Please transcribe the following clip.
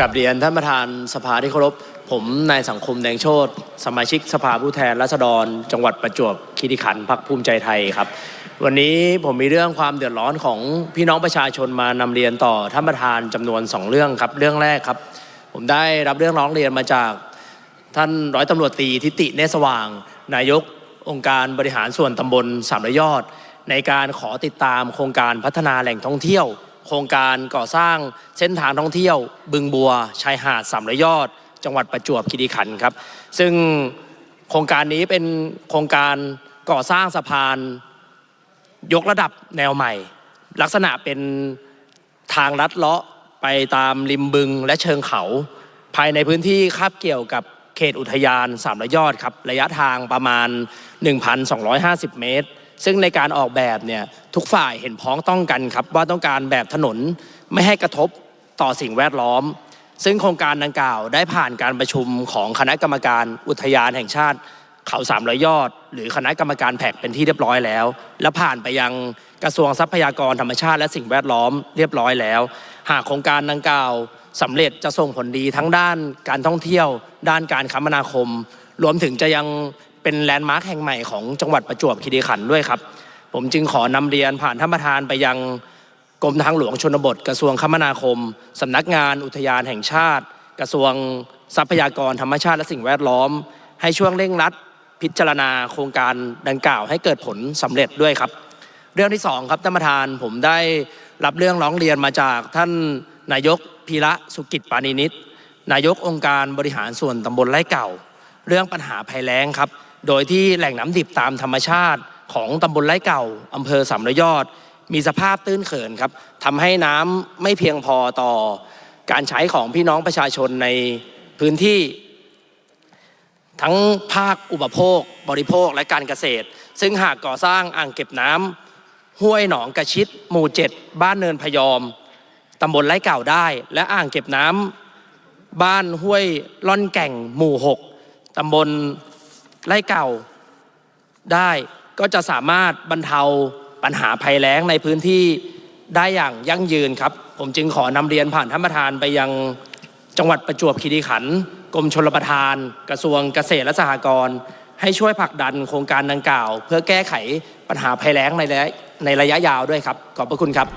กับเรียนท่านประธานสภาที่เคารพผมนายสังคมแดงโชตสมาชิกสภาผู้แทนราษฎร จังหวัดประจวบคีรีขันธ์พรรคภูมิใจไทยครับ วันนี้ผมมีเรื่องความเดือดร้อนของพี่น้องประชาชนมานำเรียนต่อท่านประธานจำนวนสองเรื่องครับ เรื่องแรกครับ ผมได้รับเรื่องร้องเรียนมาจากท่านร้อยตำรวจตรีทิติเนศสว่าง นายกองค์การบริหารส่วนตำบลสามระยอด ในการขอติดตามโครงการพัฒนาแหล่งท่องเที่ยว โครงการก่อสร้างเส้นทางท่องเที่ยว บึงบัวชายหาดสามระยอด จังหวัดประจวบคีรีขันธ์ครับ ซึ่งโครงการนี้เป็นโครงการก่อสร้างสะพานยกระดับแนวใหม่ ลักษณะเป็นทางลัดเลาะไปตามริมบึงและเชิงเขา ภายในพื้นที่คาบเกี่ยวกับเขตอุทยานสามระยอดครับ ระยะทางประมาณ 1,250 เมตร ซึ่งในการออกแบบเนี่ยทุกฝ่ายเห็นพ้องต้องกันครับว่าต้องการแบบถนนไม่ให้กระทบต่อสิ่งแวดล้อม ซึ่งโครงการดังกล่าวได้ผ่านการประชุมของคณะกรรมการอุทยานแห่งชาติเขาสามร้อยยอด หรือคณะกรรมการแผกเป็นที่เรียบร้อยแล้ว และผ่านไปยังกระทรวงทรัพยากรธรรมชาติและสิ่งแวดล้อมเรียบร้อยแล้ว หากโครงการดังกล่าวสำเร็จจะส่งผลดีทั้งด้านการท่องเที่ยว ด้านการคมนาคม รวมถึงจะยัง เป็นแลนด์มาร์คแห่งใหม่ของจังหวัดประจวบคีรีขันธ์ด้วยครับ ผมจึงขอนำเรียนผ่านท่านประธานไปยังกรมทางหลวงชนบท กระทรวงคมนาคมสำนักงานอุทยานแห่งชาติ กระทรวงทรัพยากรธรรมชาติและสิ่งแวดล้อม ให้ช่วงเร่งรัดพิจารณาโครงการดังกล่าวให้เกิดผลสำเร็จด้วยครับ เรื่องที่สองครับท่านประธานผมได้รับเรื่องร้องเรียนมาจากท่านนายกพีระสุกิจปานินิตนายกองค์การบริหารส่วนตำบลไร่เก่า เรื่องปัญหาภัยแล้งครับ โดยที่แหล่งน้ำดิบตามธรรมชาติของตำบลไร่เก่าอำเภอสามระยอด มีสภาพตื้นเขินครับทำให้น้ำไม่เพียงพอต่อการใช้ของพี่น้องประชาชนในพื้นที่ ทั้งภาคอุปโภค บริโภคและการเกษตร ซึ่งหากก่อสร้างอ่างเก็บน้ำห้วยหนองกระชิด หมู่เจ็ดบ้านเนินพยอมตำบลไร่เก่าได้ และอ่างเก็บน้ำบ้านห้วยล่อนแก่งหมู่หกตำบล ไร่เก่าได้ก็จะสามารถบรรเทาปัญหาภัยแล้งในพื้นที่ได้อย่างยั่งยืนครับ ผมจึงขอนำเรียนผ่านท่านประธานไปยังจังหวัดประจวบคีรีขันธ์กรมชลประทาน กระทรวงเกษตรและสหกรณ์ให้ช่วยผลักดันโครงการดังกล่าว เพื่อแก้ไขปัญหาภัยแล้งในระยะในระยะยาวด้วยครับ ขอบพระคุณครับ